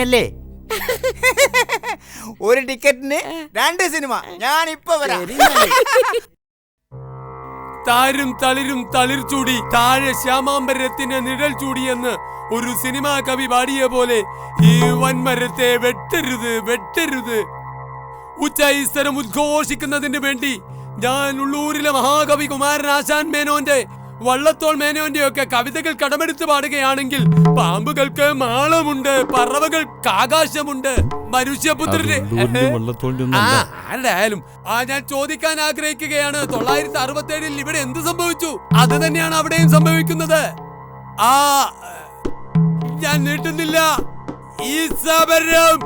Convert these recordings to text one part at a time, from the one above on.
അല്ലേ ഒരു ടിക്കറ്റിന് രണ്ട് സിനിമ. ഞാൻ ഇപ്പൊ വരാം താരും തളിരും തളിർ ചൂടി താഴെ ശ്യാമാമ്പരത്തിന്റെ നിഴൽ ചൂടിയെന്ന് ഒരു സിനിമാ കവി പാടിയ പോലെ ഈ വൻമരത്തെ വെട്ടരുത് വെട്ടരുത്. ഉച്ചൈസ്തരം ഉദ്ഘോഷിക്കുന്നതിന് വേണ്ടി ഞാൻ ഉള്ളൂരിലെ മഹാകവി കുമാരൻ ആശാൻ മേനോന്റെ വള്ളത്തോൾ മേനോന്റെയൊക്കെ കവിതകൾ കടമെടുത്ത് പാടുകയാണെങ്കിൽ പാമ്പുകൾക്ക് മാളമുണ്ട് പറവകൾക്ക് ആകാശമുണ്ട് മനുഷ്യപുത്രന് ആ ആരുടെയായാലും ആ ഞാൻ ചോദിക്കാൻ ആഗ്രഹിക്കുകയാണ്. തൊള്ളായിരത്തി അറുപത്തി ഏഴിൽ ഇവിടെ എന്ത് സംഭവിച്ചു? അത് തന്നെയാണ് അവിടെയും സംഭവിക്കുന്നത്. ആ ഞാൻ നീട്ടുന്നില്ല. ഈ സമരം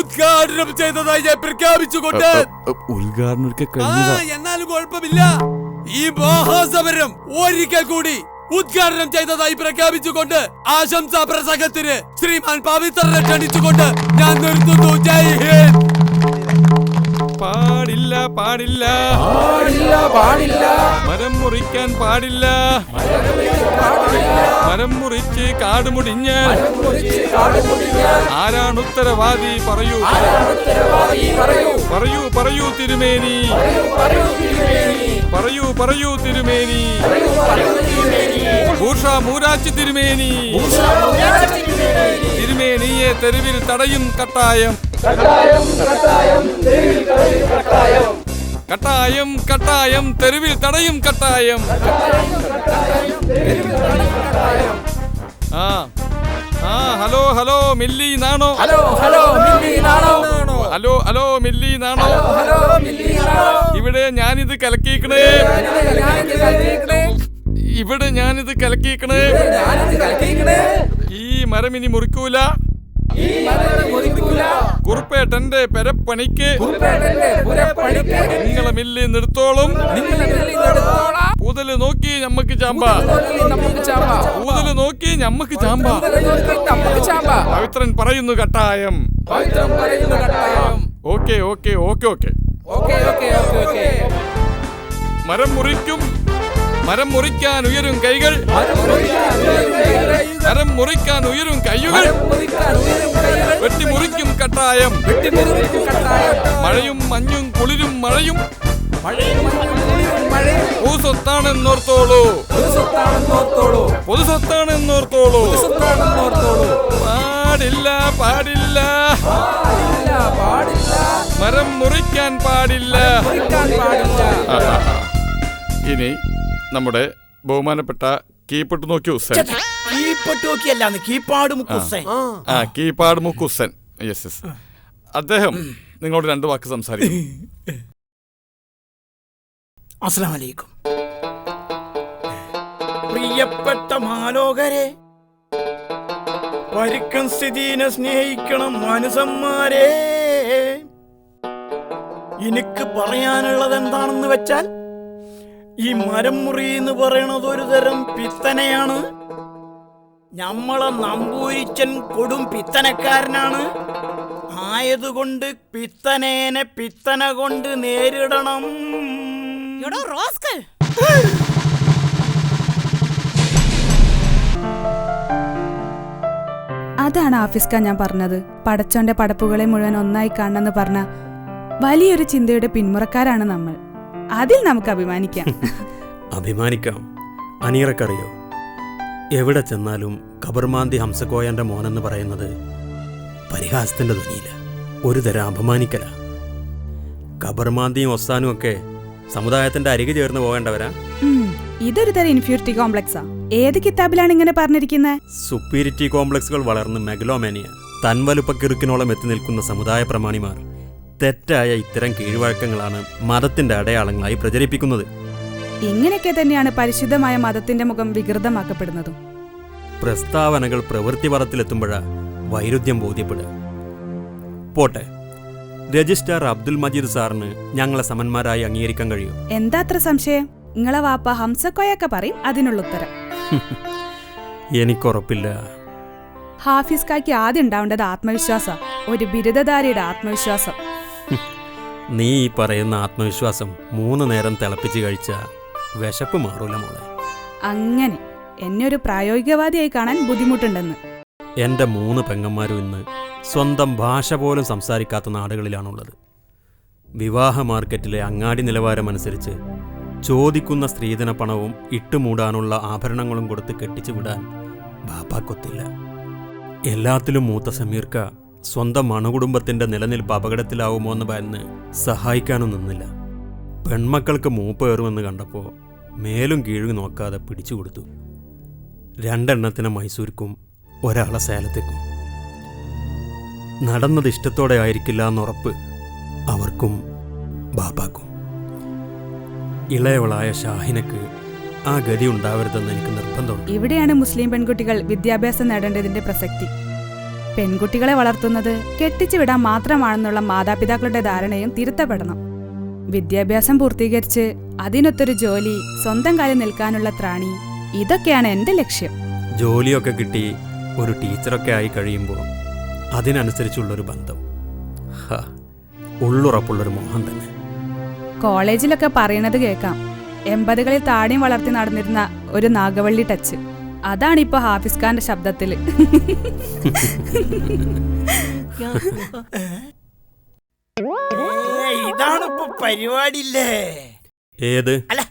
ഉദ്ഘാടനം ചെയ്തതായി ഞാൻ പ്രഖ്യാപിച്ചുകൊണ്ട് ഉദ്ഘാടനം എന്നാലും കുഴപ്പമില്ല. ഈ മഹാസമരം ഒരിക്കൽ കൂടി ഉദ്ഘാടനം ചെയ്തതായി പ്രഖ്യാപിച്ചുകൊണ്ട് ആശംസാ പ്രസംഗത്തിന് ശ്രീമാൻ പവിത്രനെ ക്ഷണിച്ചുകൊണ്ട് ഞാൻ നിർത്തുന്നു. ജയ് ഹിന്ദ്. പാടില്ല. പാടില്ല പാടില്ല. മരം മുറിക്കാൻ പാടില്ല. മരം മുറിച്ച് കാട് മുടിഞ്ഞ്. ആരാണ് ഉത്തരവാദി പറയൂ. പറയൂ. പറയൂ തിരുമേനി. പറയൂ പറയൂ പറയൂ തിരുമേനി. പറയൂ പറയൂ തിരുമേനി. ഭൂഷ മൂരാച്ചി തിരുമേനി. തിരുമേനിയെ തെരുവിൽ തടയും കട്ടായം. കട്ടായം കട്ടായം തെരുവിൽ തടയും കട്ടായം. ആ ആ ഹലോ ഹലോ മില്ലി നാണോ? ഹലോ ഹലോ മില്ലി നാണോ? ഹലോ ഹലോ മില്ലി നാണോ? ഹലോ മില്ലി നാണോ? ഇവിടെ ഞാൻ ഞാനിത് കലക്കിയിക്കണേ ഇവിടെ ഞാൻ ഞാനിത് കലക്കിയിക്കണേ ഈ മരമിനി ഇനി മുറിക്കൂല. കുറുപ്പേട്ടന്റെ പെരപ്പണിക്ക് നിങ്ങളെ മില്ലി നിർത്തോളും. കൂതൽ നോക്കി ഞമ്മക്ക് ചാമ്പ. കൂതൽ നോക്കി ഞമ്മക്ക് ചാമ്പ. പവിത്രൻ പറയുന്നു കട്ടായം. Okay okay okay okay. മരം മുറിക്കും. മരം മുറിക്കാൻ ഉയരും കൈകൾ. കരം മുറിക്കാൻ ഉയരും കയ്യുകൾ. വെട്ടിമുറിക്കും കട്ടായം. മഴയും മഞ്ഞും കുളിരും മഴയും. പാടില്ല പാടില്ല. മരം മുറിക്കാൻ പാടില്ല. ഇനി നമ്മുടെ ബഹുമാനപ്പെട്ട കീപ്പിട്ട് നോക്കി ഹുസൈൻ കീപ്പട്ട് നോക്കിയല്ലാന്ന് കീപ്പാട് മുക്കുസേ ആ. കീപാട് മുക്കുസൻ. യെസ് യെസ് അദ്ദേഹം നിങ്ങളോട് രണ്ട് വാക്ക് സംസാരിക്കും. അസ്സലാം വലൈക്കും പ്രിയപ്പെട്ട മാലോകരെ പരുക്കൻ സ്ഥിതിനെ സ്നേഹിക്കണം മനുസന്മാരെ. എനിക്ക് പറയാനുള്ളത് എന്താണെന്ന് വെച്ചാൽ ഈ മരം മുറി എന്ന് പറയണത് ഒരു തരം പിത്തനയാണ്. ഞമ്മളെ നമ്പൂരിച്ചൻ കൊടും പിത്തനക്കാരനാണ്. ആയതുകൊണ്ട് പിത്തനേനെ പിത്തന കൊണ്ട് നേരിടണം. എടോ റോസ്കൽ. അതാണ് ആഫിസ്ക ഞാൻ പറഞ്ഞത്. പടച്ചോന്റെ പടപ്പുകളെ മുഴുവൻ ഒന്നായി കാണണമെന്ന് പറഞ്ഞ വലിയൊരു ചിന്തയുടെ പിന്മുറക്കാരാണ് നമ്മൾ. അതിൽ നമുക്ക് അഭിമാനിക്കാം. അഭിമാനിക്കാം. അനീറക്കറിയോ എവിടെ ചെന്നാലും കബർമാന്തി ഹംസക്കോയന്റെ മോനെന്ന് പറയുന്നത് പരിഹാസത്തിന്റെ ധ്വനിയില്ല ഒരു തരം അപമാനിക്കല. കബർമാന്തിയും ഒസ്താനും ഒക്കെ സമുദായത്തിന്റെ അരികെ ചേർന്ന് പോകേണ്ടവരാ? ഇതൊരു തരം ഇൻഫ്യൂരിറ്റി കോംപ്ലക്സാ ഏത് കിതാബിലാണ് ഇങ്ങനെ പറഞ്ഞിരിക്കുന്നത് സുപ്പീരിറ്റി കോംപ്ലക്സുകൾ വളർന്ന് മെഗലോമാനിയ തൻവലുപ്പക്കിറുക്കിനോളം എത്തി നിൽക്കുന്ന സമുദായ പ്രമാണിമാർ. തെറ്റായ ഇത്തരം കീഴ്വഴക്കങ്ങളാണ് മതത്തിന്റെ അടയാളങ്ങളായി പ്രചരിപ്പിക്കുന്നത്. ഇങ്ങനെയൊക്കെ തന്നെയാണ് പരിശുദ്ധമായ മതത്തിന്റെ മുഖം വികൃതമാക്കപ്പെടുന്നതും. പ്രസ്താവനകൾ പ്രവൃത്തിപറത്തിലെത്തുമ്പോഴാ വൈരുദ്ധ്യം ബോധ്യപ്പെടുക. പോട്ടെ രജിസ്ട്രാർ അബ്ദുൽ മജീദ് സാറിന് ഞങ്ങളെ സമന്മാരായി അംഗീകരിക്കാൻ കഴിയും. എന്താ അത്ര സംശയം? നിങ്ങളെ വാപ്പ ഹംസക്കോയൊക്കെ പറയും അതിനുള്ള ഉത്തരം. എനിക്കുറപ്പില്ല. ഹാഫിസ്കായ്ക്ക് ആദ്യം ഉണ്ടാവേണ്ടത് ആത്മവിശ്വാസം ഒരു ബിരുദധാരിയുടെ ആത്മവിശ്വാസം. നീ ഈ പറയുന്ന ആത്മവിശ്വാസം മൂന്ന് നേരം തിളപ്പിച്ച് കഴിച്ച വിശപ്പ് മാറൂല മോളെ. അങ്ങനെ എന്നെ ഒരു പ്രായോഗികവാദിയായി കാണാൻ ബുദ്ധിമുട്ടുണ്ടെന്ന്. എന്റെ മൂന്ന് പെങ്ങന്മാരും ഇന്ന് സ്വന്തം ഭാഷ പോലും സംസാരിക്കാത്ത നാടുകളിലാണുള്ളത്. വിവാഹ മാർക്കറ്റിലെ അങ്ങാടി നിലവാരമനുസരിച്ച് ചോദിക്കുന്ന സ്ത്രീധന പണവും ഇട്ടുമൂടാനുള്ള ആഭരണങ്ങളും കൊടുത്ത് കെട്ടിച്ചു വിടാൻ ബാപ്പാക്കൊത്തില്ല എല്ലാത്തിലും മൂത്ത സമീർക്ക സ്വന്തം അണുകുടുംബത്തിന്റെ നിലനിൽപ്പ് അപകടത്തിലാവുമോ എന്ന് ഭയന്ന് സഹായിക്കാനും നിന്നില്ല. പെൺമക്കൾക്ക് മൂപ്പേറുമെന്ന് കണ്ടപ്പോൾ മേലും കീഴും നോക്കാതെ പിടിച്ചു കൊടുത്തു. രണ്ടെണ്ണത്തിനെ മൈസൂർക്കും ഒരാളെ സേലത്തേക്കും. നടന്നത് ഇഷ്ടത്തോടെ ആയിരിക്കില്ല എന്നുറപ്പ് അവർക്കും ബാപ്പാക്കും. ഇളയവളായ ഷാഹിനക്ക് ആ ഗതി ഉണ്ടാവരുതെന്ന് എനിക്ക് നിർബന്ധമുണ്ട്. ഇവിടെയാണ് മുസ്ലിം പെൺകുട്ടികൾ വിദ്യാഭ്യാസം നേടേണ്ടതിന്റെ പ്രസക്തി. പെൺകുട്ടികളെ വളർത്തുന്നത് കെട്ടിച്ചു വിടാൻ മാത്രമാണെന്നുള്ള മാതാപിതാക്കളുടെ ധാരണയും തിരുത്തപ്പെടണം. വിദ്യാഭ്യാസം പൂർത്തീകരിച്ച് അതിനൊത്തൊരു ജോലി സ്വന്തം കാലിൽ നിൽക്കാനുള്ള ത്രാണി ഇതൊക്കെയാണ് എന്റെ ലക്ഷ്യം. ജോലിയൊക്കെ കിട്ടി ഒരു ടീച്ചറൊക്കെ ആയി കഴിയുമ്പോൾ അതിനനുസരിച്ചുള്ളൊരു ബന്ധം. ഉള്ളുറപ്പുള്ളൊരു മോഹം തന്നെ. കോളേജിലൊക്കെ പറയണത് കേൾക്കാം. എൺപതുകളിൽ താടിയും വളർത്തി നടന്നിരുന്ന ഒരു നാഗവള്ളി ടച്ച്. അതാണിപ്പോ ഹാഫിസ് ഖാന്റെ ശബ്ദത്തിൽ. ഇപ്പൊ പരിപാടിയില്ലേ? ഏത്? അല്ല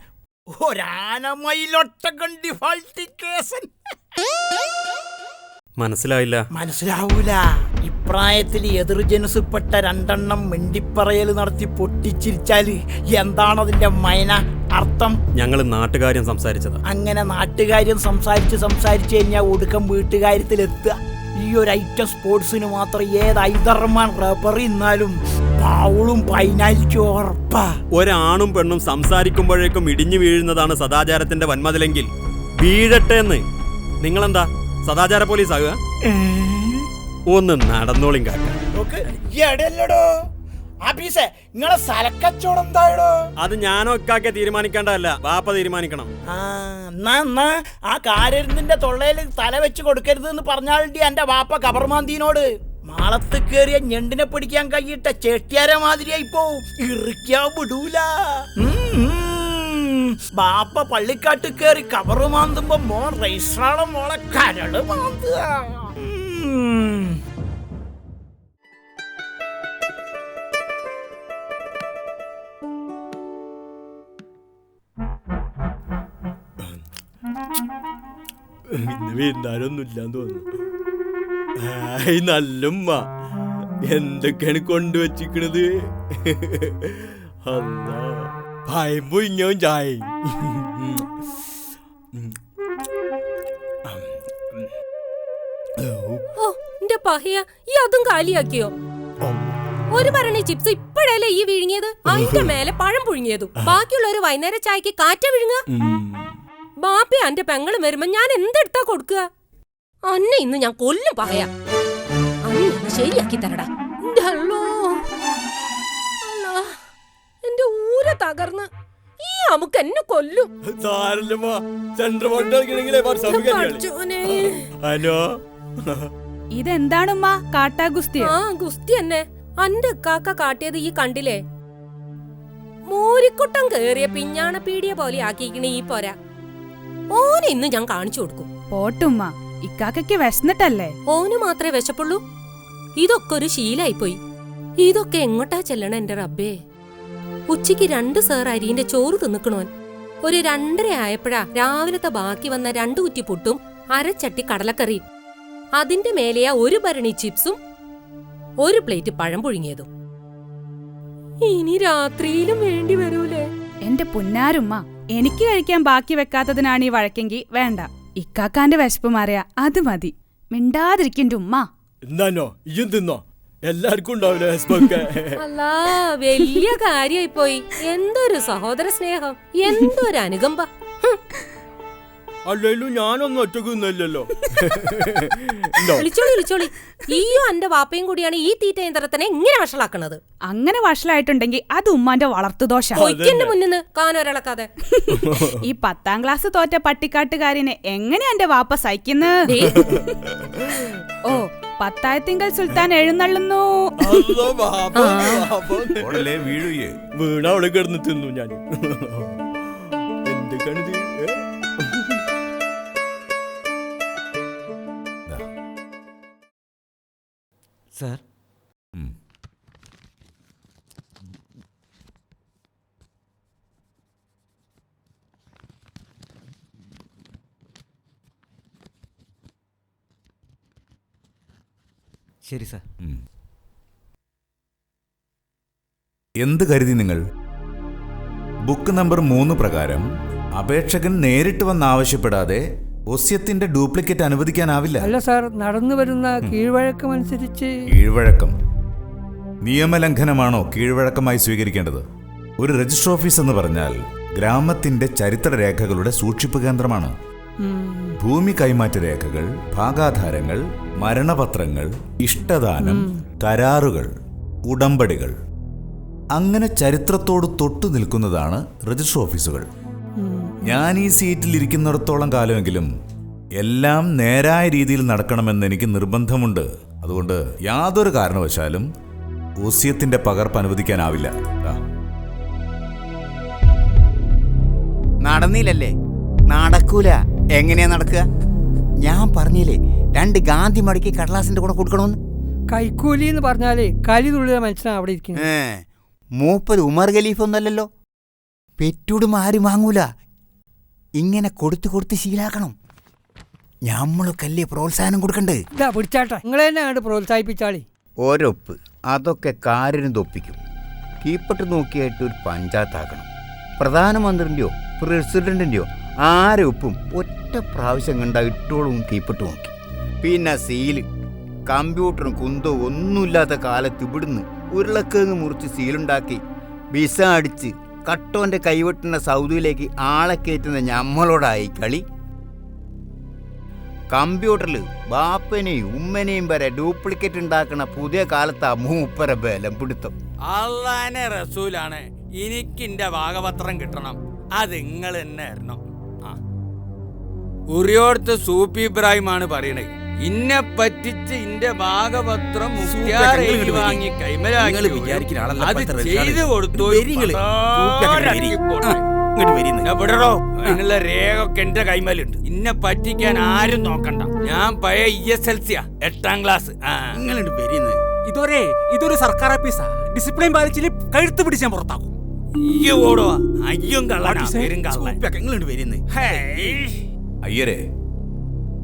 ഒരാനമയിലൊട്ടകം കേസൻ. മനസ്സിലായില്ല. മനസ്സിലാവൂല. ഇപ്രായത്തിൽ എതിർ ജനുസിൽപ്പെട്ട രണ്ടെണ്ണം മിണ്ടിപ്പറയൽ നടത്തി പൊട്ടിച്ചിരിച്ചാൽ എന്താണതിന്റെ മൈന? അർത്ഥം? ഞങ്ങൾ നാട്ടുകാര്യം സംസാരിച്ചത്. അങ്ങനെ നാട്ടുകാര്യം സംസാരിച്ച് സംസാരിച്ച് കഴിഞ്ഞാൽ ഒടുക്കം വീട്ടുകാര്യത്തിലെത്തുക. ഈ ഒരു ഐറ്റം സ്പോർട്സിന് മാത്രം ഏത് ഐതർമാൻ റബ്ബർ ഇന്നാലും പൈനാലിക്കും ഉറപ്പാ. ഒരാണും പെണ്ണും സംസാരിക്കുമ്പോഴേക്കും ഇടിഞ്ഞു വീഴുന്നതാണ് സദാചാരത്തിന്റെ വന്മതിലെങ്കിൽ. വീഴട്ടെ എന്ന് നിങ്ങളെന്താ? സദാചാര പോലീസ് ആകുക ഒന്ന് നടന്നോളിയും കാക്ക. ആഫീസേ നിങ്ങളെ സലക്കച്ചോടം എന്തായോ അത് ഞാനോ ഇക്കാക്കെ തീരുമാനിക്കേണ്ടതല്ല. ബാപ്പ തീരുമാനിക്കണം. ആ എന്നാ എന്നാ ആ കാരരുന്നിന്റെ തൊള്ളയിൽ തല വെച്ച് കൊടുക്കരുത് എന്ന് പറഞ്ഞാളുണ്ട് എന്റെ ബാപ്പ കബർമാന്തിനോട്. മാളത്ത് കേറിയ ഞെണ്ടിനെ പിടിക്കാൻ കഴിയിട്ട ചേട്ടിയാരെ മാതിരിയായി പോവും ഇറിക്കാൻ വിടൂല. ബാപ്പ പള്ളിക്കാട്ട് കേറി കബറ് മാന്തുമ്പോ മോൻ റൈസ്രാളം മോളെ കരൾ മാന്തുക. ഇന്ന് വീണ്ടാരൊന്നുമില്ലാന്ന് തോന്നുന്നു. ആയ് നല്ലുമ്മ എന്തൊക്കെയാണ് കൊണ്ടുവച്ചിക്കണത് അന്നാ ഭയം പൊയിഞ്ഞവും ചായ. ഓ എന്റെ പഹയ ഈ അതും കാലിയാക്കിയോ? ഒരു ഭരണി ചിപ്സ് ഇപ്പോഴല്ലേ ഈ വിഴുങ്ങിയത്? അതിന്റെ മേലെ പഴം പുഴുങ്ങിയതും. ബാക്കിയുള്ളവര് വൈകുന്നേരം ചായക്ക് കാറ്റ വിഴുങ്ങുക? ബാപ്പി അന്റെ പെങ്ങളും വരുമ്പോ ഞാൻ എന്തെടുത്താ കൊടുക്കുക? അന്നെ ഇന്ന് ഞാൻ കൊല്ലും പറയാ അന്ന് ശരിയാക്കി തരടാ. എന്റെ ഊര തകർന്ന്. ഈ അമുക്ക് എന്നെ കൊല്ലും. ഹലോ. ഇതെന്താണുമ്മ കാട്ടാഗുസ്തിയോ? ആ ഗുസ്തി തന്നെ അന്റെ കാക്ക കാട്ടിയത് ഈ കണ്ടില്ലേ? മോരിക്കുട്ടം കേറിയ പിഞ്ഞാണ പീടിയ പോലെ ആക്കിക്കണ ഈ പോരാ. ഓന് ഇന്ന് ഞാൻ കാണിച്ചു കൊടുക്കും. പോട്ടുമ്മ ഇക്കാക്കയ്ക്ക് വിശന്നിട്ടല്ലേ? ഓന് മാത്രമേ വിശപ്പുള്ളൂ. ഇതൊക്കെ ഒരു ശീലായിപ്പോയി. ഇതൊക്കെ എങ്ങോട്ടാ ചെല്ലണ എന്റെ റബ്ബേ? ഉച്ചയ്ക്ക് രണ്ട് സേർ അരിന്റെ ചോറ് തിന്നിക്കണോൻ. ഒരു രണ്ടര ആയപ്പോഴാ രാവിലത്തെ ബാക്കി വന്ന രണ്ടു കുറ്റി പുട്ടും അരച്ചട്ടി കടലക്കറിയും. അതിന്റെ മേലെയാ ഒരു ഭരണി ചിപ്സും ഒരു പ്ലേറ്റ് പഴം പുഴുങ്ങിയതും. ഇനി രാത്രിയിലും വേണ്ടി വരൂലേ? എന്റെ പുന്നാരുമ്മ എനിക്ക് കഴിക്കാൻ ബാക്കി വെക്കാത്തതിനാണ് ഈ വഴക്കെങ്കി വേണ്ട. ഇക്കാക്കാന്റെ വിശപ്പ് മാറിയ അത് മതി. മിണ്ടാതിരിക്കണ്ടു ഉമ്മ. എന്താനോ ഇയും തിന്നോ? എല്ലാവർക്കും ഉണ്ടാവില്ല വലിയ കാര്യായി പോയി എന്തൊരു സഹോദര സ്നേഹം. എന്തൊരു അനുകമ്പ. അല്ലെങ്കിലും ഞാനൊന്നും ഒറ്റയ്ക്ക് നിന്നല്ലോ വിളിച്ചോളി വിളിച്ചോളി. ഈയോ എന്റെ വാപ്പയും കൂടിയാണ് ഈ തീറ്റ യന്ത്രത്തിനെ ഇങ്ങനെ വഷളാക്കുന്നത് അങ്ങനെ വഷളായിട്ടുണ്ടെങ്കിൽ അത് ഉമ്മാന്റെ വളർത്തുദോഷ പൊയ്ക്കെന്റെ മുന്നിന്ന് കാനൊരളക്കാതെ ഈ പത്താം ക്ലാസ് തോറ്റ പട്ടിക്കാട്ടുകാരിനെ എങ്ങനെയാ എന്റെ വാപ്പ സഹിക്കുന്നത് ഓ പത്തായത്തിങ്കൽ സുൽത്താൻ എഴുന്നള്ളുന്നു. വീണ അവിടെ കിടന്ന് തിന്നു ഞാൻ എന്തൊക്കെയാണിത് സാർ. ശരി സാർ. എന്ത് കരുതി നിങ്ങൾ? ബുക്ക് നമ്പർ മൂന്ന് പ്രകാരം അപേക്ഷകൻ നേരിട്ട് വന്ന് ആവശ്യപ്പെടാതെ ഒസ്യത്തിന്റെ ഡ്യൂപ്ലിക്കേറ്റ് അനുവദിക്കാനാവില്ല. അല്ല സാർ നടന്നു വരുന്ന കീഴ്വഴക്കം അനുസരിച്ച് കീഴ്വഴക്കം. നിയമലംഘനമാണോ കീഴ്വഴക്കമായി സ്വീകരിക്കേണ്ടത്? ഒരു രജിസ്റ്റർ ഓഫീസ് എന്ന് പറഞ്ഞാൽ ഗ്രാമത്തിന്റെ ചരിത്ര രേഖകളുടെ സൂക്ഷിപ്പ് കേന്ദ്രമാണ്. ഭൂമി കൈമാറ്റ രേഖകൾ ഭാഗാധാരങ്ങൾ മരണപത്രങ്ങൾ ഇഷ്ടദാനം കരാറുകൾ ഉടമ്പടികൾ. അങ്ങനെ ചരിത്രത്തോട് തൊട്ടു നിൽക്കുന്നതാണ് രജിസ്റ്റർ ഓഫീസുകൾ. ഞാൻ ഈ സീറ്റിൽ ഇരിക്കുന്നിടത്തോളം കാലമെങ്കിലും എല്ലാം നേരായ രീതിയിൽ നടക്കണമെന്ന് എനിക്ക് നിർബന്ധമുണ്ട്. അതുകൊണ്ട് യാതൊരു കാരണവശാലും ഓസ്യത്തിന്റെ പകർപ്പ് അനുവദിക്കാനാവില്ല. നടന്നില്ലല്ലേ? നടക്കൂല. എങ്ങനെയാ നടക്കുക? ഞാൻ പറഞ്ഞില്ലേ രണ്ട് ഗാന്ധി മടക്കി കടലാസിന്റെ കൂടെ കൊടുക്കണമെന്ന്? കൈക്കൂലി എന്ന് പറഞ്ഞാലേ കലി തുള്ളിയ മനുഷ്യനാണ് അവിടെ ഇരിക്കുന്നത്. മൂപ്പത് ഉമർ ഖലീഫ് ഒന്നല്ലല്ലോ പെറ്റൂടും ആരും വാങ്ങൂല. ഇങ്ങനെ കൊടുത്തു കൊടുത്ത് ശീലാക്കണം. ഞമ്മളൊക്കെ പ്രോത്സാഹനം കൊടുക്കണ്ടേ? ഇതാ പിടിച്ചാട്ടെ. നിങ്ങൾ തന്നെ അങ്ങോട്ട് പ്രോത്സാഹിപ്പിച്ചാളി. ഒരൊപ്പ് അതൊക്കെ കാരിനും തൊപ്പിക്കും. കീപ്പട്ട് നോക്കിയായിട്ട് ഒരു പഞ്ചായത്താക്കണം. പ്രധാനമന്ത്രിന്റെയോ പ്രസിഡന്റിന്റെയോ ആരെ ഒപ്പും ഒറ്റ പ്രാവശ്യം കണ്ട ഇട്ടോളും കീപ്പട്ട് നോക്കി. പിന്നെ സീൽ. കമ്പ്യൂട്ടറും കുന്തവും ഒന്നുമില്ലാത്ത കാലത്ത് ഇവിടുന്ന് ഉരുളക്കിഴങ്ങ് മുറിച്ച് സീലുണ്ടാക്കി വിസ അടിച്ച് കട്ടോന്റെ കൈവെട്ടുന്ന സൗദിയിലേക്ക് ആളെ കയറ്റുന്ന ഞമ്മളോടായി കളി. കമ്പ്യൂട്ടറിൽ ബാപ്പനെയും ഉമ്മനെയും വരെ ഡ്യൂപ്ലിക്കേറ്റ് ഉണ്ടാക്കുന്ന പുതിയ കാലത്ത് മൂപ്പര ബലം പിടുത്തം. അള്ളാനെ റസൂലാണ് എനിക്ക് എന്റെ ഭാഗപത്രം കിട്ടണം. അത് നിങ്ങൾ തന്നെ ആയിരുന്നു ഉറിയോടത്ത് സൂപ്പി പറയണത് ഇന്നെ പറ്റിച്ച് ഇന്റെ ഭാഗപത്രം വാങ്ങി കൈമലാക്കി അത് ചെയ്തു കൊടുത്തു അതിനുള്ള രേഖ ഒക്കെ എന്റെ കൈമലുണ്ട്. ഇന്നെ പറ്റിക്കാൻ ആരും നോക്കണ്ട. ഞാൻ പഴയ ഇ എസ് എൽ സിയാ എട്ടാം ക്ലാസ് ഇതൊരേ ഇതൊരു സർക്കാർ ഓഫീസാ. ഡിസിപ്ലിൻ പാലിച്ചിൽ കഴുത്ത് പിടിച്ചാൻ പുറത്താക്കും. അയ്യോ ഓടുവാ. അയ്യോ കള്ളാട്ടി പേരും കള്ളൻ. ഹേയ്. അയ്യരെ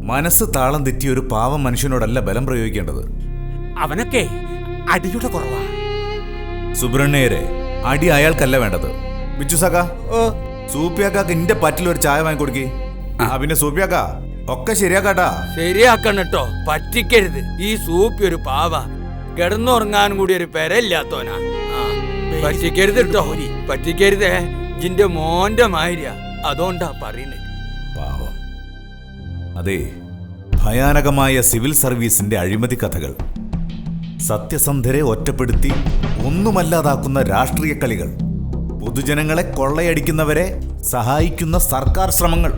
മനസ്സ് താളം തെറ്റിയ ഒരു പാവം മനുഷ്യനോടല്ല ബലം പ്രയോഗിക്കേണ്ടത്. അവനൊക്കെ അടിയുടെ കുറവാ. സുബ്രഹ്മണ്യരെ അടി അയാൾക്കല്ല വേണ്ടത്. ബിച്ചു സഖ ഓ സൂപ്പിയാക്കാക്ക് എന്റെ പറ്റിൽ ഒരു ചായ വാങ്ങിക്കൊടുക്കി ആ. പിന്നെ സൂപ്പിയാക്ക ഒക്കെ ശരിയാക്കാട്ടാ. ശരിയാക്കണം കേട്ടോ പറ്റിക്കരുത്. ഈ സൂപ്പി ഒരു പാവ. കിടന്നുറങ്ങാനും കൂടി ഒരു പെരയില്ലാത്തോനാ പറ്റിക്കരുത് കേട്ടോ. പറ്റിക്കരുതേ. ജിന്റെ മോന്റെ മാതിരിയാ. അതുകൊണ്ടാ പറയുന്നത്. പാവം. അതെ ഭയാനകമായ സിവിൽ സർവീസിന്റെ അഴിമതി കഥകൾ. സത്യസന്ധരെ ഒറ്റപ്പെടുത്തി ഒന്നുമല്ലാതാക്കുന്ന രാഷ്ട്രീയ കളികൾ. പൊതുജനങ്ങളെ കൊള്ളയടിക്കുന്നവരെ സഹായിക്കുന്ന സർക്കാർ ശ്രമങ്ങൾ.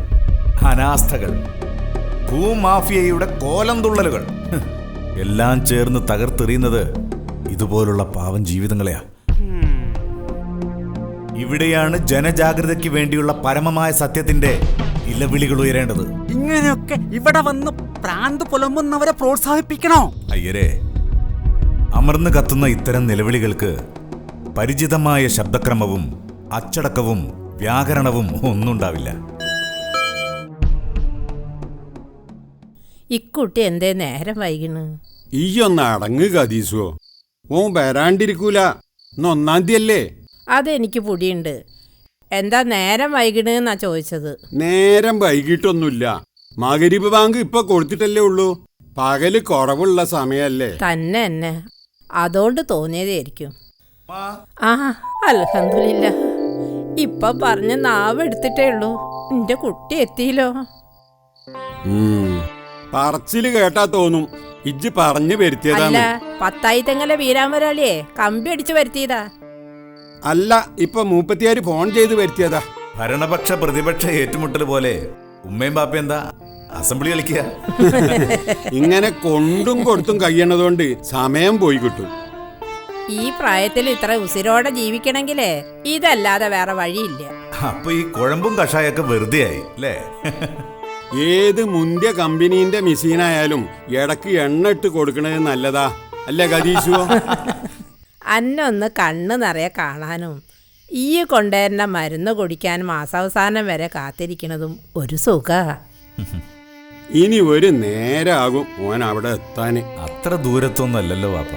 അനാസ്ഥകൾ. ഭൂമാഫിയയുടെ കോലം തുള്ളലുകൾ. എല്ലാം ചേർന്ന് തകർത്തെറിയുന്നത് ഇതുപോലുള്ള പാവം ജീവിതങ്ങളെയാ. ഇവിടെയാണ് ജനജാഗ്രതയ്ക്ക് വേണ്ടിയുള്ള പരമമായ സത്യത്തിന്റെ ഇലവിളികൾ ഉയരേണ്ടത്. ഇങ്ങനെയൊക്കെ ഇവിടെ വന്ന് പ്രാന്ത് പുലമ്പുന്നവരെ പ്രോത്സാഹിപ്പിക്കണോ? അയ്യരെ അമർന്ന് കത്തുന്ന ഇത്തരം നിലവിളികൾക്ക് പരിചിതമായ ശബ്ദക്രമവും അച്ചടക്കവും വ്യാകരണവും ഒന്നുണ്ടാവില്ല. ഇക്കുട്ടി എന്തേ നേരം വൈകണ്? ഈയൊന്ന് അടങ്ങ് കതീസോ ഓ വരാണ്ടിരിക്കൂല. ഇന്ന് ഒന്നാം തീയതി അല്ലേ അതെനിക്ക് പൊടിയുണ്ട്. എന്താ നേരം വൈകണെന്നാ ചോദിച്ചത്? നേരം വൈകിട്ടൊന്നുമില്ല. മകരിബ് ബാങ്ക് ഇപ്പൊ കൊടുത്തിട്ടല്ലേ ഉള്ളൂ? പകൽ കുറവുള്ള സമയല്ലേ? തന്നെ തന്നെ. അതുകൊണ്ട് തോന്നിയതായിരിക്കും. ആ അൽഹംദുലില്ല. ഇപ്പൊ പറഞ്ഞ നാവ് എടുത്തിട്ടേ ഉള്ളൂ. എന്റെ കുട്ടി എത്തിയില്ലോ. ഉം. പറച്ചിൽ കേട്ടാ തോന്നും. ഇജ്ജ് പറഞ്ഞു അല്ല വരുത്തിയതാണ് പത്തായി തെങ്ങലെ വീരാമരാളിയെ കമ്പി അടിച്ചു വരുത്തിയതാ. അല്ല ഇപ്പൊ മൂപ്പത്തിയാര് ഫോൺ ചെയ്ത് വരുത്തിയതാ. ഭരണപക്ഷ പ്രതിപക്ഷ ഏറ്റുമുട്ടൽ പോലെ ഉമ്മയും ബാപ്പ എന്താ? അസംബ്ലി കളിക്കുക. ഇങ്ങനെ കൊണ്ടും കൊടുത്തും കഴിയണതുകൊണ്ട് സമയം പോയി കിട്ടും. ഈ പ്രായത്തിൽ ഇത്ര ഉസിരോടെ ജീവിക്കണമെങ്കിലേ ഇതല്ലാതെ വേറെ വഴിയില്ല. അപ്പൊ ഈ കുഴമ്പും കഷായൊക്കെ വെറുതെ ആയി അല്ലേ? ഏത് മുന്തിയ കമ്പനീന്റെ മെഷീനായാലും ഇടയ്ക്ക് എണ്ണ ഇട്ട് കൊടുക്കണത് നല്ലതാ. അല്ലേ കതീശുവോ അന്നൊന്ന് കണ്ണ് നിറയെ കാണാനും ഈ കൊണ്ടുവരുന്ന മരുന്ന് കുടിക്കാനും മാസാവസാനം വരെ കാത്തിരിക്കണതും ഒരു സുഖ. ഇനി ഒരു നേരാകും മോൻ അവിടെ എത്താന് അത്ര ദൂരത്തൊന്നും അല്ലല്ലോ പാപ്പ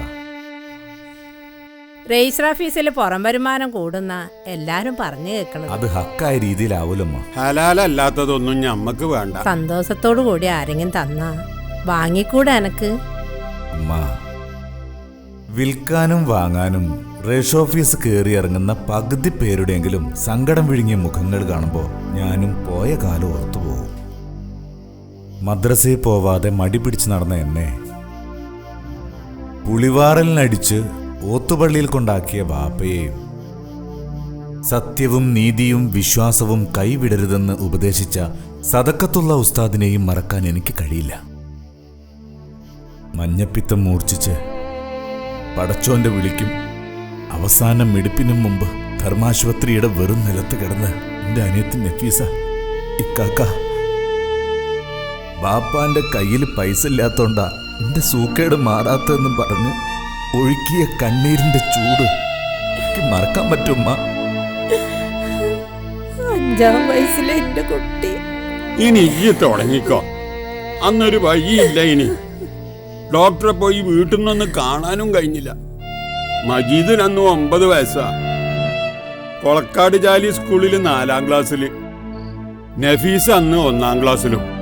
രജിസ്റ്റർ ഓഫീസിൽ പുറം വരുമാനം കൂടുന്ന എല്ലാരും പറഞ്ഞു കേൾക്കണം അത് ഹക്കായ രീതിയിലാവൂലമ്മ ഹലാലല്ലാത്തതൊന്നും ഞമ്മക്ക് വേണ്ട. സന്തോഷത്തോടു കൂടി ആരെങ്കിലും തന്ന? വാങ്ങിക്കൂടെ എനക്ക്? വിൽക്കാനും വാങ്ങാനും റേഷ് ഓഫീസ് കയറി ഇറങ്ങുന്ന പകുതി പേരുടെയെങ്കിലും സങ്കടം വിഴുങ്ങിയ മുഖങ്ങൾ കാണുമ്പോൾ ഞാനും പോയ കാലം ഓർത്തുപോകും മദ്രസയിൽ പോവാതെ മടി പിടിച്ച് നടന്ന എന്നെ പുളിവാറലിനടിച്ച് ഓത്തുപള്ളിയിൽ കൊണ്ടാക്കിയ വാപ്പയെയും സത്യവും നീതിയും വിശ്വാസവും കൈവിടരുതെന്ന് ഉപദേശിച്ച സതക്കത്തുള്ള ഉസ്താദിനെയും മറക്കാൻ എനിക്ക് കഴിയില്ല. മഞ്ഞപ്പിത്തം മൂർച്ഛിച്ച് പടച്ചോന്റെ വിളിക്കും. അവസാന മിടുപ്പിനും മുമ്പ് ധർമാശുപത്രിയുടെ വെറും നിലത്ത് കിടന്ന് എന്റെ അനിയത്തി നഫീസ ഇക്കാക്ക ബാപ്പാന്റെ കയ്യിൽ പൈസ ഇല്ലാത്തോണ്ടാ എന്റെ സൂക്കേട് മാറാത്തതെന്നും പറഞ്ഞ് ഒഴുക്കിയ കണ്ണീരിന്റെ ചൂട് എനിക്ക് മറക്കാൻ പറ്റുമ്മ അഞ്ചാം വയസ്സിലെ എന്റെ കുട്ടി. ഇനി ഈ തുടങ്ങിക്കോ. അന്നൊരു വഴിയില്ല ഇനി. ഡോക്ടറെ പോയി വീട്ടിൽ നിന്നൊന്ന് കാണാനും കഴിഞ്ഞില്ല. മജീദിന് അന്ന് ഒമ്പത് വയസ്സാ. കൊളക്കാട് ജാലി സ്കൂളിൽ നാലാം ക്ലാസ്സിൽ നഫീസ് അന്ന് ഒന്നാം ക്ലാസ്സിലും.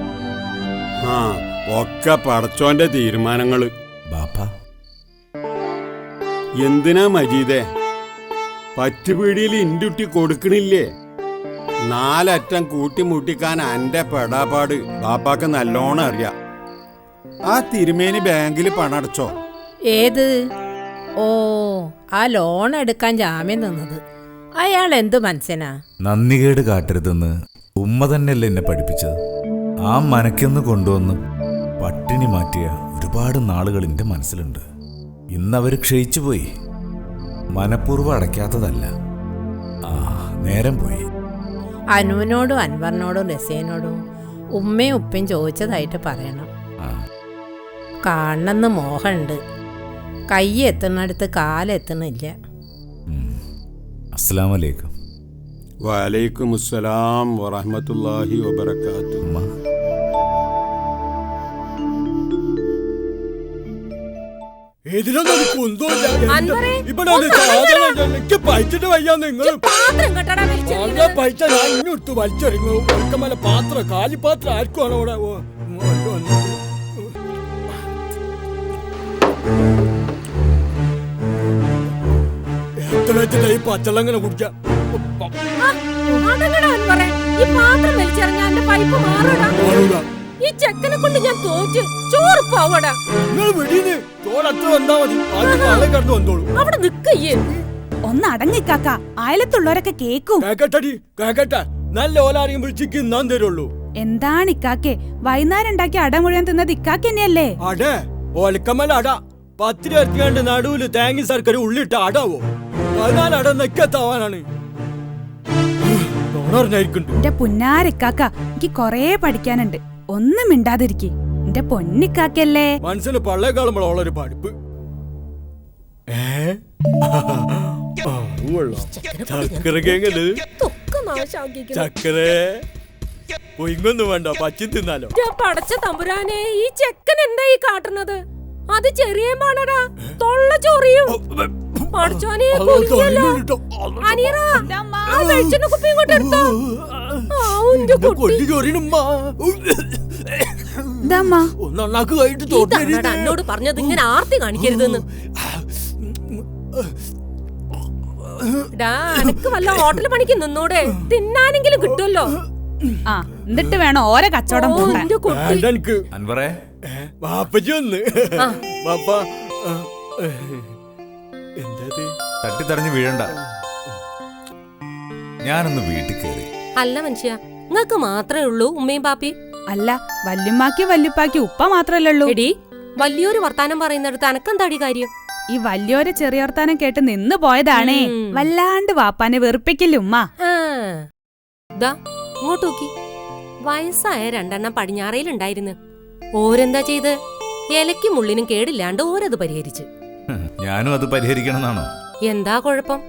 ഒക്കെ പടച്ചോന്റെ തീരുമാനങ്ങൾ. ബാപ്പാ. എന്തിനാ മജീദേ? പറ്റുപീടിയിൽ ഇൻഡുട്ടി കൊടുക്കണില്ലേ? നാലറ്റം കൂട്ടിമുട്ടിക്കാൻ അന്റെ പെടാപാട് ബാപ്പാക്ക് നല്ലോണം അറിയാം. ആ തിരുമേനി ബാങ്കിൽ പണം അടച്ചോ ഏത്? ഓ ആ ലോൺ എടുക്കാൻ ജാമ്യം നിന്നത്. അയാൾ എന്ത് മനസ്സിനാ നന്ദികേട് കാട്ടരുതെന്ന് ഉമ്മ തന്നെയല്ലേ എന്നെ പഠിപ്പിച്ചത്? ആ മനക്കെന്ന് കൊണ്ടുവന്ന് പട്ടിണി മാറ്റിയ ഒരുപാട് നാളുകൾ എന്റെ മനസ്സിലുണ്ട്. ഇന്നവർ ക്ഷയിച്ചു പോയി. മനഃപൂർവം അടയ്ക്കാത്തതല്ല. ആ നേരം പോയി. അനുവിനോടും അൻവറിനോടും രസേനോടും ഉമ്മയും ഉപ്പയും ചോദിച്ചതായിട്ട് പറയണം. ആ. കാണണമെന്ന് മോഹമുണ്ട്. കൈ എത്തുന്നിടത്ത് കാലെത്തുന്നില്ല അസ്സാം വലൈക്കും വലൈക്കും അസ്സലാം വറഹമത്തല്ലാഹി വബർക്കാത്തു ഇതിലൊന്നും കുന്തമില്ല ഇവിടെ സാധനം ഉണ്ട്. എനിക്ക് പൈച്ചിട്ട് വയ്യ നിങ്ങൾ ഞാൻ ഇങ്ങോട്ട് വലിച്ചെറിഞ്ഞു ഒക്കമല പാത്രം കാലിപ്പാത്രം ആർക്കുമാണ് അവിടെ. ഓ, ഇങ്ങോട്ട് വന്നത്. എത്ര വെച്ചിട്ടാ ഈ പച്ചളം ഇങ്ങനെ കുടിക്കാം ഈ പാത്രം പൈപ്പ് മാറടാ. ഈ ചെക്കനെ കൊണ്ട് ഞാൻ തോറ്റ്. ചോറ് പോവടാ. നിങ്ങൾ വെടിയത് ചോരത്ര വന്നാ മതി. ആദ്യം നാളെ കടന്നു വന്നോളൂ. അവിടെ നിക്കയ്യേ ഒന്ന് അടങ്ങിക്കാക്ക അയലത്തുള്ളവരൊക്കെ കേക്കും. കേക്കട്ടടി കേക്കട്ടെ. നല്ല ഓലാരെയും വിളിച്ചിക്ക് ഇന്നാൻ തരുള്ളൂ. എന്താണ് ഇക്കാക്കെ? വൈകുന്നേരം ഉണ്ടാക്കി അട മുഴുവൻ തിന്നത് ഇക്കാക്ക് തന്നെയല്ലേ? അടേ ഒലക്കമ്മല അട. പത്തിരി അരത്തിയാണ്ട് നടുവിൽ തേങ്ങി സർക്കാർ ഉള്ളിട്ട അടാവോ? പതിനാല് അട നെക്കത്താവാനാണ് എന്റെ പുന്നാരിക്കാക്ക എനിക്ക് കൊറേ പഠിക്കാനുണ്ട്. ഒന്നും മിണ്ടാതിരിക്കേ. എന്റെ പൊന്നിക്കാക്കല്ലേ മനസ്സിന് പള്ളേക്കാളുമ്പോൾ ഉള്ളൊരു പഠിപ്പ്. ചക്കര. വേണ്ട പച്ചി തിന്നാലോ. ഞാൻ പടച്ച തമ്പുരാനെ ഈ ചെക്കൻ എന്താ ഈ കാട്ടുന്നത്? അത് ചെറിയ മാണടാ. തൊള്ള ചൊറിയും. പടച്ചോനെ അത് കുലുങ്ങിയല്ലോ. തൊള്ളിലിട്ടോ. അനീറ ആ വെളിച്ചെണ്ണ കുപ്പി ഇങ്ങോട്ട് എടുത്തോ. എന്നോട് പറഞ്ഞത് ഇങ്ങനെ ആർത്തി കാണിക്കരുതെന്ന്. വല്ല ഹോട്ടൽ പണിക്ക് നിന്നൂടെ? തിന്നാനെങ്കിലും കിട്ടുമല്ലോ ആ എന്നിട്ട് വേണം ഓരോ കച്ചവടം തട്ടിത്തറിഞ്ഞ് അൻവറേ. വാപ്പ തട്ടിത്തടഞ്ഞ് വീഴണ്ട. ഞാനൊന്ന് വീട്ടിൽ കയറി അല്ല മനുഷ്യ നിങ്ങൾക്ക് മാത്രമേ ഉള്ളൂ ഉമ്മയും പാപ്പി അല്ല വല്യമ്മാക്കി വല്യപ്പാക്കി ഉപ്പ മാത്രല്ലോ ഉള്ളൂ. എടി വലിയൊരു വർത്താനം പറയുന്നിടത്ത് അനക്കെന്താടി കാര്യം? ഈ വല്യോരെ ചെറിയ വർത്താനം കേട്ട് നിന്ന് പോയതാണേ. വല്ലാണ്ട് വാപ്പാനെ വെറുപ്പിക്കില്ല ഉമ്മ? ആ. ദാ ഇങ്ങോട്ട് നോക്കി. വയസ്സായ രണ്ടെണ്ണം പടിഞ്ഞാറയിലുണ്ടായിരുന്നു ഓരെന്താ ചെയ്ത്? ഇലക്കും മുള്ളിനും കേടില്ലാണ്ട് ഓരത് പരിഹരിച്ച്. ഞാനും അത് പരിഹരിക്കണന്നാണോ എന്താ കുഴപ്പം?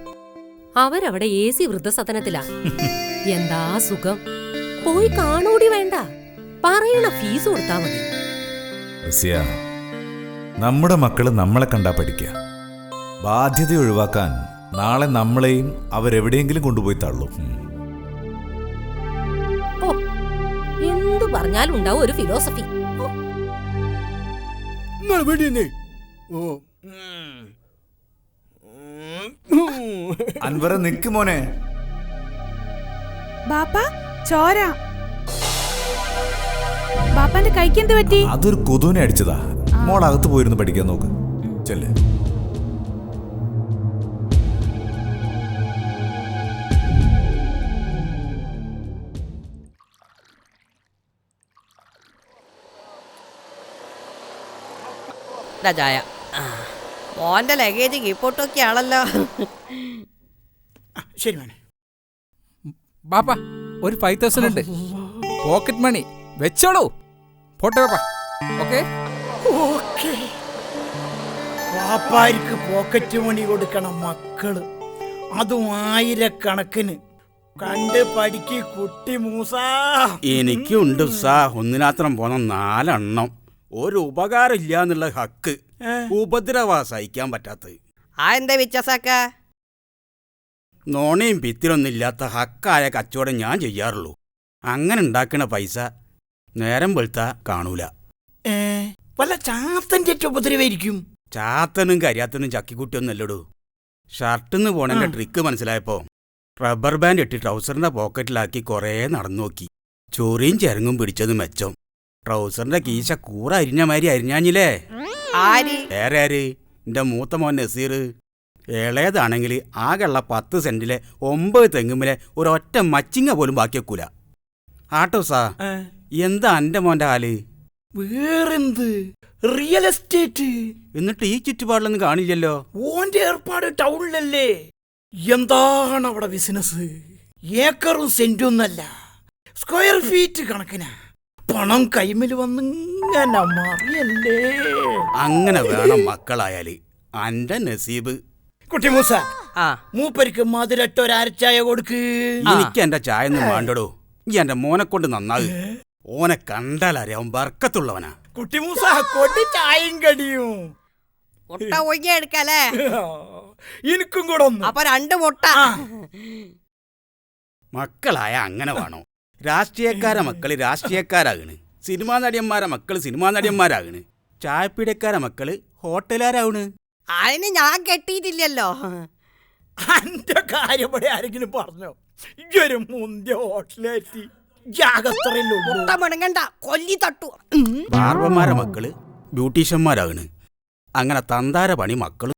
അവരവിടെ എ സി വൃദ്ധസദനത്തിലാ. എന്താ സുഖം? പോയി കാണൂടി വേണ്ട. പറയണ ഫീസ് കൊടുത്താ മതി. നമ്മുടെ മക്കൾ നമ്മളെ കണ്ടാ പഠിക്കുക ബാധ്യത ഒഴിവാക്കാൻ നാളെ നമ്മളെയും അവരെവിടെയെങ്കിലും കൊണ്ടുപോയി തള്ളും. ഓ എന്തു പറഞ്ഞാലും ഉണ്ടാവും ഒരു ഫിലോസഫി അൻവറ നിക്ക് മോനെ. ബാപ്പ ചോര. ബാപ്പാന്റെ കൈക്ക് എന്ത് പറ്റി? അതൊരു കൊതുവിനെ അടിച്ചതാ. മോൾ അകത്ത് പോയിരുന്നു പഠിക്കാൻ നോക്ക്. ചെല്ലേ. ചായ? ആ. മോന്റെ ലഗേജ് കീപ്പോട്ടൊക്കെ ആണല്ലോ. ശരി മോനെ. ബാപ്പ ഒരു ഫൈവ് തൗസൻഡ് ഉണ്ട്. പോക്കറ്റ് മണി വെച്ചോളൂ. പോട്ടെ ബാപ്പ. Okay okay. വാപ്പാർക്ക് പോക്കറ്റ് മണി കൊടുക്കണം മക്കൾ. അതും ആയിരക്കണക്കിന്. കണ്ട് പഠിക്ക് കുട്ടി മൂസാ. എനിക്കുണ്ട് സാ ഒന്നിനാത്രം പോണം. നാലെണ്ണം. ഒരു ഉപകാരം എന്നുള്ള ഹക്ക്. ഉപദ്രവ സഹിക്കാൻ പറ്റാത്തത്. ആ എന്താ വിശ്വാസാക്ക? നോണയും ഭിത്തിലൊന്നും ഇല്ലാത്ത ഹക്കായ കച്ചവടം ഞാൻ ചെയ്യാറുള്ളൂ. അങ്ങനെ ഉണ്ടാക്കണ പൈസ നേരം വെളുത്താ കാണൂല. ഏ വല്ല ചാത്തന്റെ ഉപദ്രവായിരിക്കും ചാത്തനും കരിയാത്തനും ചക്കിക്കുട്ടിയൊന്നും അല്ലടൂ ഷർട്ടിന്ന് പോണേന്റെ ട്രിക്ക് മനസ്സിലായപ്പോ റബ്ബർ ബാൻഡ് ഇട്ട് ട്രൗസറിന്റെ പോക്കറ്റിലാക്കി കുറേ നടന്നു നോക്കി. ചൊറിയും ചെരങ്ങും പിടിച്ചത് മെച്ചം. ട്രൗസറിന്റെ കീശ കൂറ അരിഞ്ഞ മാതിരി അരിഞ്ഞാഞ്ഞില്ലേ? ആര്? വേറെ ആര്? എന്റെ മൂത്ത മോൻ നസീർ. ഇളയതാണെങ്കിൽ ആകെയുള്ള പത്ത് സെന്റിലെ ഒമ്പത് തെങ്ങുമ്പിലെ ഒരൊറ്റ മച്ചിങ്ങ പോലും ബാക്കി വെക്കൂല ആട്ടോ സാ. എന്താ എന്റെ മോന്റെ ആൽ? വേറെന്ത്? റിയൽ എസ്റ്റേറ്റ് എന്നിട്ട് ഈ ചുറ്റുപാടിലൊന്നും കാണില്ലല്ലോ. ഓന്റെ ഏർപ്പാട് ടൗണിലല്ലേ? എന്താണ് അവിടെ ബിസിനസ് ഏക്കറും സെന്റൊന്നല്ല സ്ക്വയർ ഫീറ്റ് കണക്കിനാ. പണം കൈമിൽ വന്നിങ്ങനെ മറിയല്ലേ? അങ്ങനെ വേണം മക്കളായാൽ. അന്റെ നസീബ് കുട്ടി മൂസ ആ. മൂപ്പരിക്ക് മധുരട്ട ഒരരച്ചായ കൊടുക്ക്. എനിക്ക് എന്റെ ചായ ഒന്നും വേണ്ടടോ. ഈ എന്റെ മോനെ കൊണ്ട് നന്നാ ഓനെ കണ്ടാലറിയാം ബർക്കത്തുള്ളവനാ കുട്ടി മൂസ കൊടി ചായയും കടിയും. മുട്ട ഒഴിഞ്ഞ എടുക്കല്ലേ എനിക്കും കൂടെ ഒന്ന്. അപ്പൊ രണ്ട് മുട്ട. മക്കളായ അങ്ങനെ വേണോ? രാഷ്ട്രീയക്കാരെ മക്കൾ രാഷ്ട്രീയക്കാരാകണ്. സിനിമാ നടിയന്മാരെ മക്കൾ സിനിമാ നടിയന്മാരാകണ് ചായപ്പീടക്കാരെ മക്കൾ ഹോട്ടലുകാരാവണ്. അതിന് ഞാൻ കെട്ടിയിട്ടില്ലല്ലോ. എന്റെ കാര്യം ഇവിടെ ആരെങ്കിലും പറഞ്ഞോ? ഇയൊരു മുന്തിയ ഹോട്ടലെത്തി മുടങ്ങണ്ട കൊല്ലി തട്ടു. ബാർബന്മാരെ മക്കൾ ബ്യൂട്ടീഷ്യന്മാരാകണ് അങ്ങനെ തന്താര പണി മക്കളും